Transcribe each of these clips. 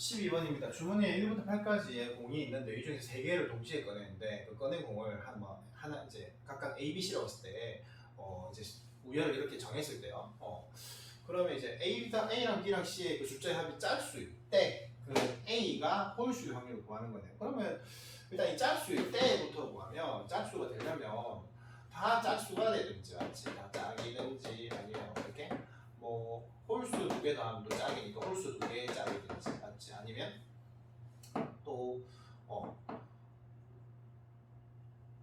12번입니다. 주머니에 1부터 8까지의 공이 있는데 이 중에서 3개를 동시에 꺼내는데 그 꺼낸 공을 한, 뭐, 하나 이제 각각 A, B, C라고 했을 때 어, 이제 우열을 이렇게 정했을 때요. 어, 그러면 이제 A랑, A랑 B랑 C의 그 숫자의 합이 짝수일 때, 그 A가 홀수일 확률을 구하는 거네요. 그러면 일단 이 짝수일 때부터 구하면 짝수가 되려면 다 짝수가 되든지 맞지? 다짝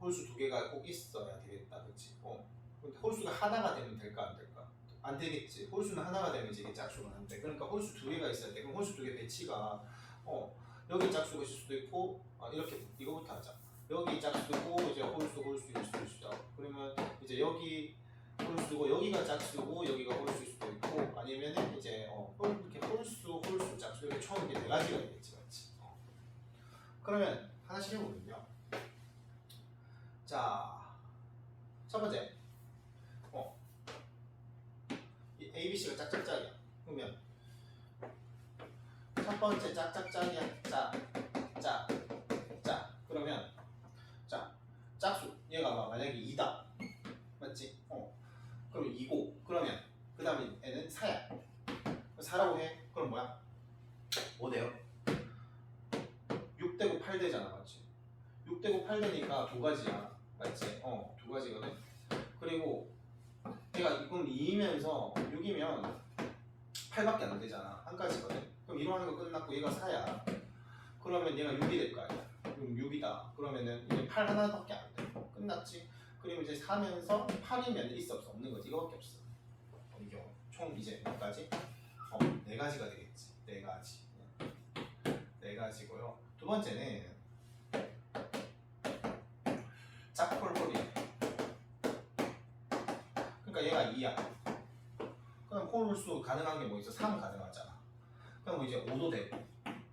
홀수 두 개가 꼭 있어야 되겠다, 그렇지? 어. 근데 홀수가 하나가 되면 될까 안 될까? 안 되겠지. 홀수는 하나가 되면 이제 짝수가 안 돼. 그러니까 홀수 두 개가 있어야 돼. 그럼 홀수 두 개 배치가 어 여기 짝수가 있을 수도 있고 아, 이렇게 이거부터 하자. 여기 짝수고 이제 홀수 홀수일 수도 있어. 그러면 이제 여기 홀수고 여기가 짝수고 여기가 홀수일 수도 있고 아니면은 이제 어 홀, 이렇게 홀수 홀수 짝수 이렇게 총 이게 네 가지가 되겠지, 맞지? 어. 그러면 하나씩 해보면요. 자, 첫 번째. 어. 이 A, B, C가 짝짝짝이야. 그러면 첫 번째 짝짝짝이야. 짝, 짝, 짝. 그러면 자, 짝수 얘가 막 만약에 2다. 맞지? 어. 그럼 2고 그러면 그 다음에 얘는 4야. 4라고 해. 그럼 뭐야? 5대요. 6대고 8대잖아. 맞지? 6대고 8대니까 두 가지야. 맞지? 어, 두 가지거든. 그리고 얘가 이건 2이면서 6이면 8밖에 안 되잖아. 한 가지거든. 그럼 이로 하는 거 끝났고 얘가 4야. 그러면 얘가 6이 될 거 아니야. 그럼 6이다. 그러면은 이제 8 하나밖에 안 돼. 끝났지? 그리고 이제 4면서 8이면 있어 없어 없는 거지. 이거밖에 없어. 어, 이 경우 총 이제 몇 가지? 어, 네 가지가 되겠지. 네 가지. 네 가지고요. 두 번째는 짝홀홀이. 그러니까 얘가 2야. 그럼 홀수 가능한 게 뭐 있어? 3 가능하잖아. 그럼 뭐 이제 5도 되고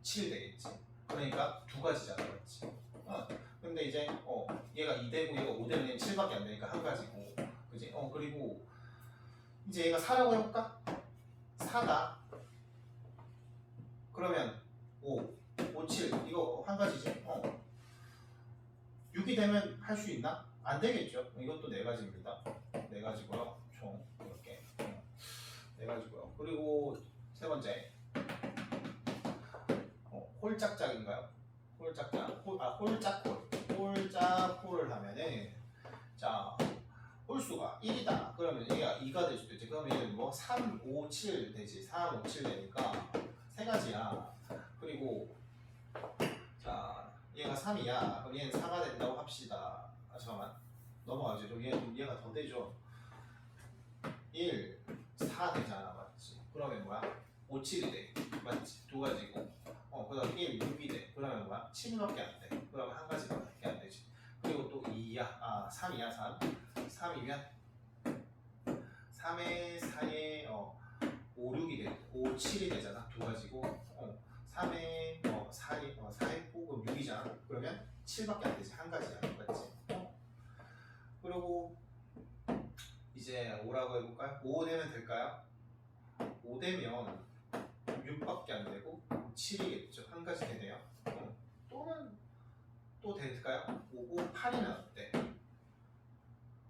7 되겠지. 그러니까 두 가지잖아, 맞지? 어. 근데 이제 어 얘가 2 되고 얘가 5 되면 얘는 7밖에 안 되니까 한 가지고, 그지? 어 그리고 이제 얘가 4라고 해볼까? 4다. 그러면 5, 5, 7 이거 한 가지지? 어. 6이 되면 할 수 있나? 안 되겠죠. 이것도 네 가지입니다. 네 가지고요. 총 이렇게 어, 네 가지고요. 그리고 세 번째 어, 홀짝짝인가요? 홀짝짝, 홀, 아 홀짝홀, 홀짝홀을 하면은 자 홀수가 1이다. 그러면 얘가 2가 될 수도 있지. 그러면 얘는 뭐 3, 5, 7 되지. 3, 5, 7 되니까 세 가지야. 그리고 3이야. 그럼 얘는 4가 된다고 합시다. 아 잠깐만 넘어가죠. 좀 얘, 얘가 더 되죠. 1, 4 되잖아, 맞지? 그러면 뭐야? 5, 7이 돼, 맞지? 두 가지고. 어, 그 다음 1, 6이 돼. 그러면 뭐야? 7밖에 안 돼. 그러면 한 가지밖에 안 되지. 그리고 또 2야, 아 3이야, 3. 3이면 3에 4에 어 5, 6이 돼. 5, 7이 되잖아. 두 가지고. 어, 3에 어 4에 어 4에 5, 그럼 6이잖아. 그러면 7밖에 안 되지. 한 가지야, 맞지? 어. 그리고 이제 5라고 해볼까요? 5 되면 될까요? 5 되면 6밖에 안 되고 7이겠죠. 한 가지 되네요. 어. 또는 또 될까요? 5고 8이면 어때?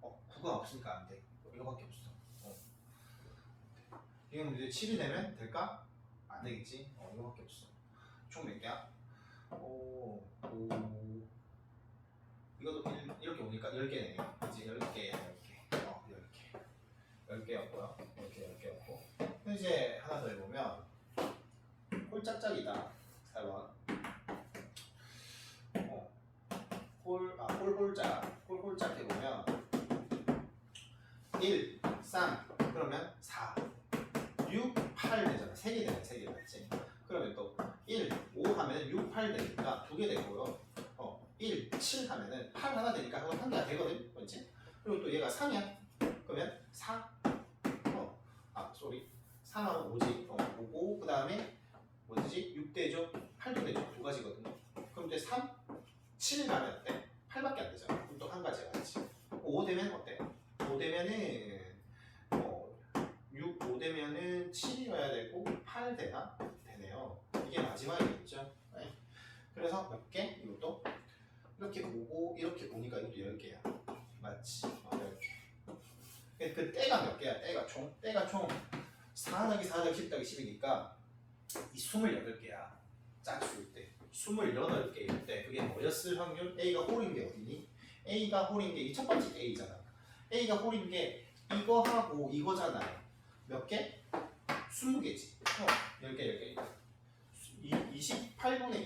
어, 9가 없으니까 안 돼. 이거밖에 없어. 어. 이건 이제 7이 되면 될까? 안 되겠지. 어, 이거밖에 없어. 총 몇 개야? 오, 오. 이것도 일- 이렇게 오니까 10개네요. 이제 10개, 10개. 어, 10개. 10개였고요. 이렇게 10개였고. 이제 하나 더 해보면, 홀짝짝이다. 4번. 어, 홀, 아, 홀홀짝. 홀홀짝 해보면, 1, 3, 그러면 4, 6, 8 되잖아. 3개 되네, 3개 맞지? 그러면 또 1, 5 하면은 6, 8 되니까 두 개 되고요. 어, 1, 7 하면은 8 하나 되니까 그건 한 개가 되거든. 그렇지? 그리고 또 얘가 3이야. 그러면 4. 어, 아, 쏘리. 3하고 5지. 어, 5고, 그 다음에 뭐지? 6대죠? 8도 되죠? 두 가지거든요. 그럼 이제 3, 7 가면 어때? 8밖에 안 되잖아. 그럼 또 한 가지가 같이. 5 되면 어때? 5 되면은, 어, 6, 5 되면은 7이어야 되고, 8 되나? 되네요. 이게 맞 마지막이겠죠. 네. 그래서 몇 개? 이것도 이렇게 오고 이렇게 오니까 이것도 10개야. 맞지? 어, 10개. 그 때가 몇 개야? 때가 총? 때가 총4 더하기 4 더하기 10 더하기 10이니까 이 28개야. 짝수일 때. 28개일 때 그게 뭐였을 확률? A가 홀인 게 어디니? A가 홀인 게 이 첫 번째 A잖아. A가 홀인 게 이거하고 이거잖아요. 몇 개? 20개지. 어, 10개, 10개.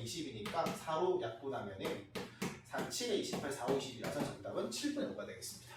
이 28분의 20이니까 4로 약분하면은 4, 7에 28, 4, 5, 20이라서 정답은 7분의 5가 되겠습니다.